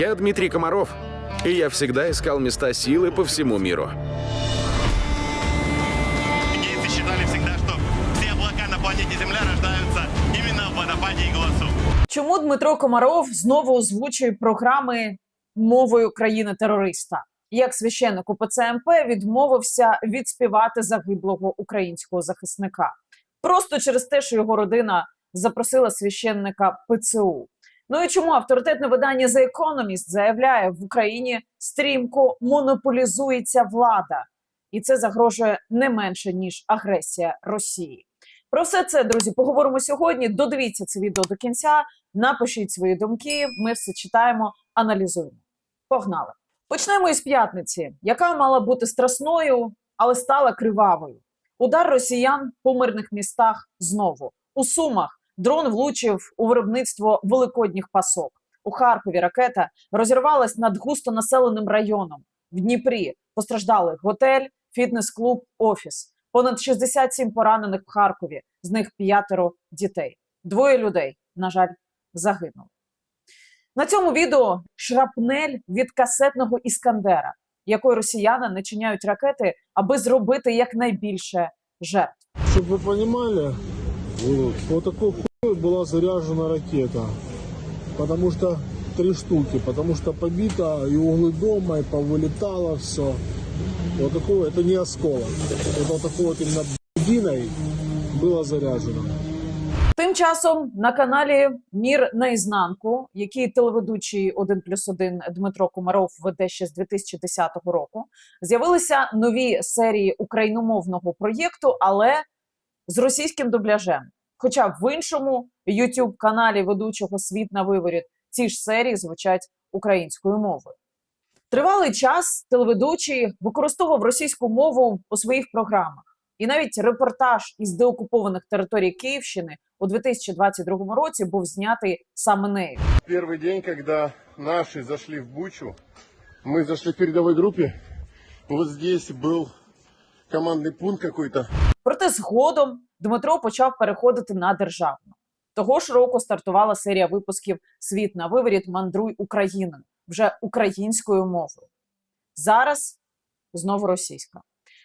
Я Дмитрий Комаров, и я всегда искал места силы по всему миру. Гейцы считали всегда, что все облака на планете Земля рождаются именно в водопаде Игласу. Чому Дмитро Комаров знову озвучує програми мовою країни-терориста? Як священник УПЦ МП відмовився відспівати загиблого українського захисника просто через те, що його родина запросила священника ПЦУ. Ну і чому авторитетне видання The Economist заявляє, в Україні стрімко монополізується влада, і це загрожує не менше ніж агресія Росії. Про все це, друзі, поговоримо сьогодні. Додивіться це відео до кінця. Напишіть свої думки. Ми все читаємо, аналізуємо. Погнали! Почнемо із п'ятниці, яка мала бути страсною, але стала кривавою. Удар росіян по мирних містах знову у Сумах. Дрон влучив у виробництво великодніх пасок. У Харкові ракета розірвалась над густонаселеним районом. В Дніпрі постраждали готель, фітнес-клуб, офіс. Понад 67 поранених в Харкові, з них п'ятеро дітей. Двоє людей, на жаль, загинули. На цьому відео шрапнель від касетного іскандера, якою росіяни начиняють ракети, аби зробити якнайбільше жертв. Чтобы вы понимали, вот, вот такой хуй была заряжена ракета. Потому что три штуки, потому что побито и углы дома, и повылетало все. Вот такого, это не осколок. Это вот такой вот именно бдиной было заряжено. Тим часом на каналі Мір наізнанку, який телеведучий 1 плюс 1 Дмитро Комаров веде ще з 2010 року, з'явилися нові серії україномовного проєкту, але з російським дубляжем. Хоча в іншому youtube каналі ведучого Світ на виворіт ці ж серії звучать українською мовою. Тривалий час телеведучий використовував російську мову у своїх програмах. І навіть репортаж із деокупованих територій Київщини у 2022 році був знятий саме нею. Первый день, когда наши зашли в Бучу, мы зашли в передовой группе. Вот здесь был командный пункт какой-то. Проте згодом Дмитро почав переходити на державну. Того ж року стартувала серія випусків Світ на виворіт Мандруй Україною вже українською мовою. Зараз знову російська.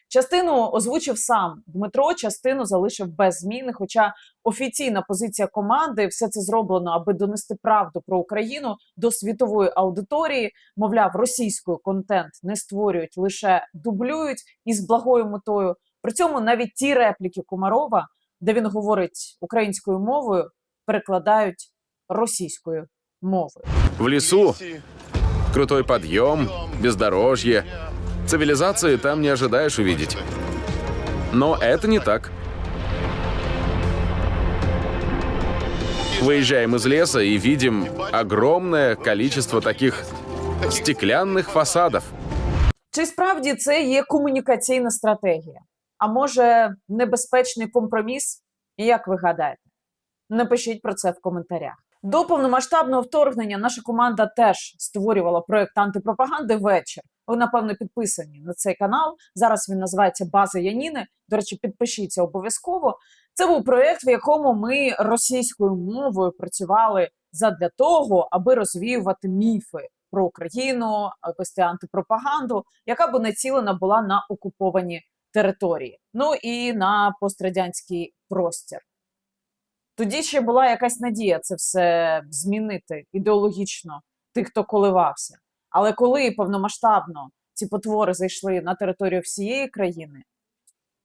Частину озвучив сам Дмитро, частину залишив без зміни. Хоча офіційна позиція команди все це зроблено, аби донести правду про Україну до світової аудиторії. Мовляв, російською контент не створюють, лише дублюють із благою метою. При цьому навіть ті репліки Комарова, де він говорить українською мовою, перекладають російською мовою. В лесу крутой подъем, бездорожье. Цивилизации там не ожидаешь увидеть. Но это не так. Выезжаем из леса и видим огромное количество таких стеклянных фасадов. Чи справді це є комунікаційна стратегія? А може, небезпечний компроміс? Як ви гадаєте? Напишіть про це в коментарях. До повномасштабного вторгнення наша команда теж створювала проект антипропаганди вечір. Ви, напевно, підписані на цей канал. Зараз він називається База Яніни. До речі, підпишіться обов'язково. Це був проект, в якому ми російською мовою працювали задля того, аби розвіювати міфи про Україну, вести антипропаганду, яка б націлена була на окуповані території, ну і на пострадянський простір. Тоді ще була якась надія це все змінити ідеологічно тих, хто коливався. Але коли повномасштабно ці потвори зайшли на територію всієї країни,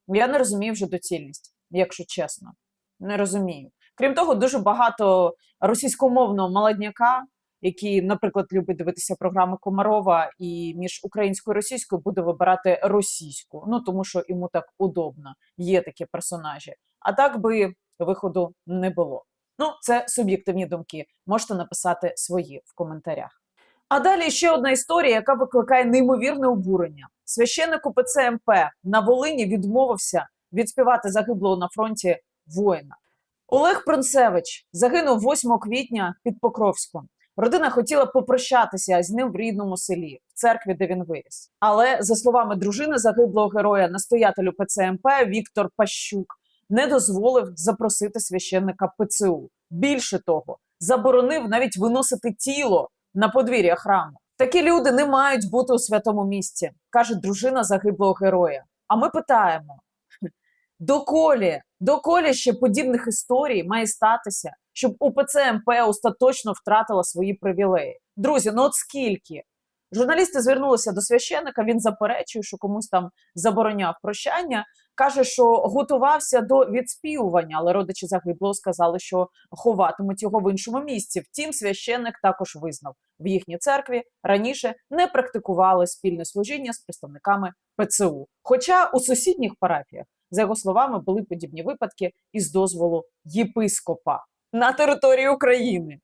я не розумію вже доцільність, якщо чесно. Не розумію. Крім того, дуже багато російськомовного молодняка, який, наприклад, любить дивитися програми Комарова і між українською і російською буде вибирати російську. Ну тому що йому так удобно. Є такі персонажі. А так би виходу не було. Ну, це суб'єктивні думки. Можете написати свої в коментарях. А далі ще одна історія, яка викликає неймовірне обурення. Священник УПЦ МП на Волині відмовився відспівати загиблого на фронті воїна. Олег Пронцевич загинув 8 квітня під Покровськом. Родина хотіла попрощатися з ним в рідному селі, в церкві, де він виріс. Але за словами дружини загиблого героя, настоятелю ПЦМП Віктор Пащук не дозволив запросити священника ПЦУ. Більше того, заборонив навіть виносити тіло на подвір'я храму. Такі люди не мають бути у святому місці, каже дружина загиблого героя. А ми питаємо: доколі, доколі ще подібних історій має статися, щоб УПЦ МП остаточно втратила свої привілеї? Друзі, ну от скільки? Журналісти звернулися до священика. Він заперечує, що комусь там забороняв прощання. Каже, що готувався до відспівування, але родичі загиблого сказали, що ховатимуть його в іншому місці. Втім, священник також визнав, в їхній церкві раніше не практикували спільне служіння з представниками ПЦУ. Хоча у сусідніх парафіях, за його словами, були подібні випадки із дозволу єпископа на території України.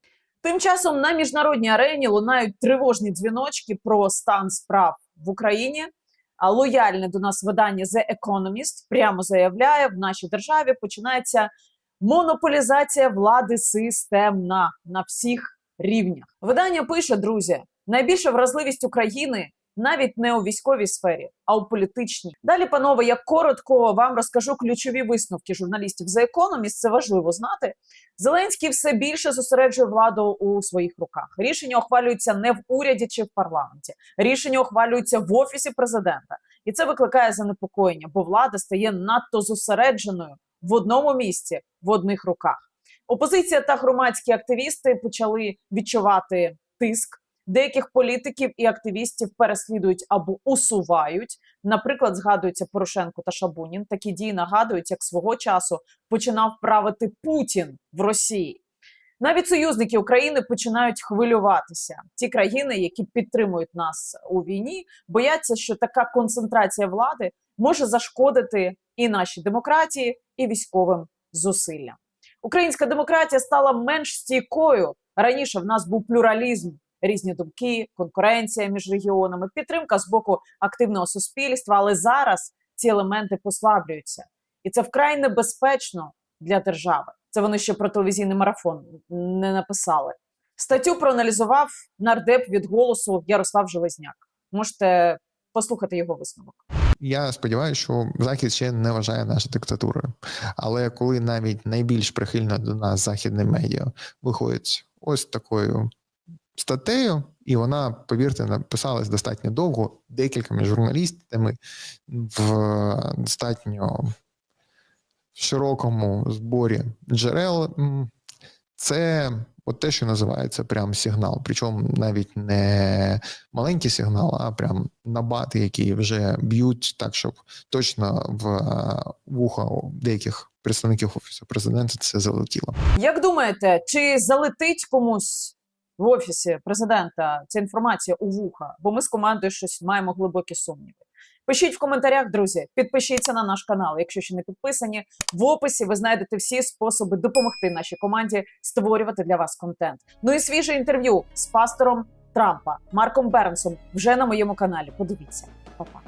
Тим часом на міжнародній арені лунають тривожні дзвіночки про стан справ в Україні. А лояльне до нас видання The Economist прямо заявляє, в нашій державі починається монополізація влади системна на всіх рівнях. Видання пише, друзі, найбільша вразливість України навіть не у військовій сфері, а у політичній. Далі, панове, я коротко вам розкажу ключові висновки журналістів The Economist, Це важливо знати. Зеленський все більше зосереджує владу у своїх руках. Рішення ухвалюються не в уряді чи в парламенті. Рішення ухвалюються в офісі президента, і це викликає занепокоєння, бо влада стає надто зосередженою в одному місці, в одних руках. Опозиція та громадські активісти почали відчувати тиск. Деяких політиків і активістів переслідують або усувають. Наприклад, згадується Порошенко та Шабунін. Такі дії нагадують, як свого часу починав правити Путін в Росії. Навіть союзники України починають хвилюватися. Ті країни, які підтримують нас у війні, бояться, що така концентрація влади може зашкодити і нашій демократії, і військовим зусиллям. Українська демократія стала менш стійкою. Раніше в нас був плюралізм, різні думки, конкуренція між регіонами, підтримка з боку активного суспільства. Але зараз ці елементи послаблюються, і це вкрай небезпечно для держави. Це вони ще про телевізійний марафон не написали. Статтю проаналізував нардеп від голосу Ярослав Железняк. Можете послухати його висновок. Я сподіваюся, що Захід ще не вважає нашу диктатурою. Але коли навіть найбільш прихильно до нас західне медіа виходить ось такою статтею, і вона, повірте, написалась достатньо довго, декількома журналістами в достатньо широкому зборі джерел. Це от те, що називається прям сигнал. Причому навіть не маленький сигнал, а прям набати, які вже б'ють так, щоб точно в вухо деяких представників офісу президента це залетіло. Як думаєте, чи залетить комусь в офісі президента ця інформація у вуха? Бо ми з командою щось маємо глибокі сумніви. Пишіть в коментарях, друзі. Підпишіться на наш канал, якщо ще не підписані. В описі ви знайдете всі способи допомогти нашій команді створювати для вас контент. Ну і свіже інтерв'ю з пастором Трампа Марком Бернсом вже на моєму каналі. Подивіться, Па-па.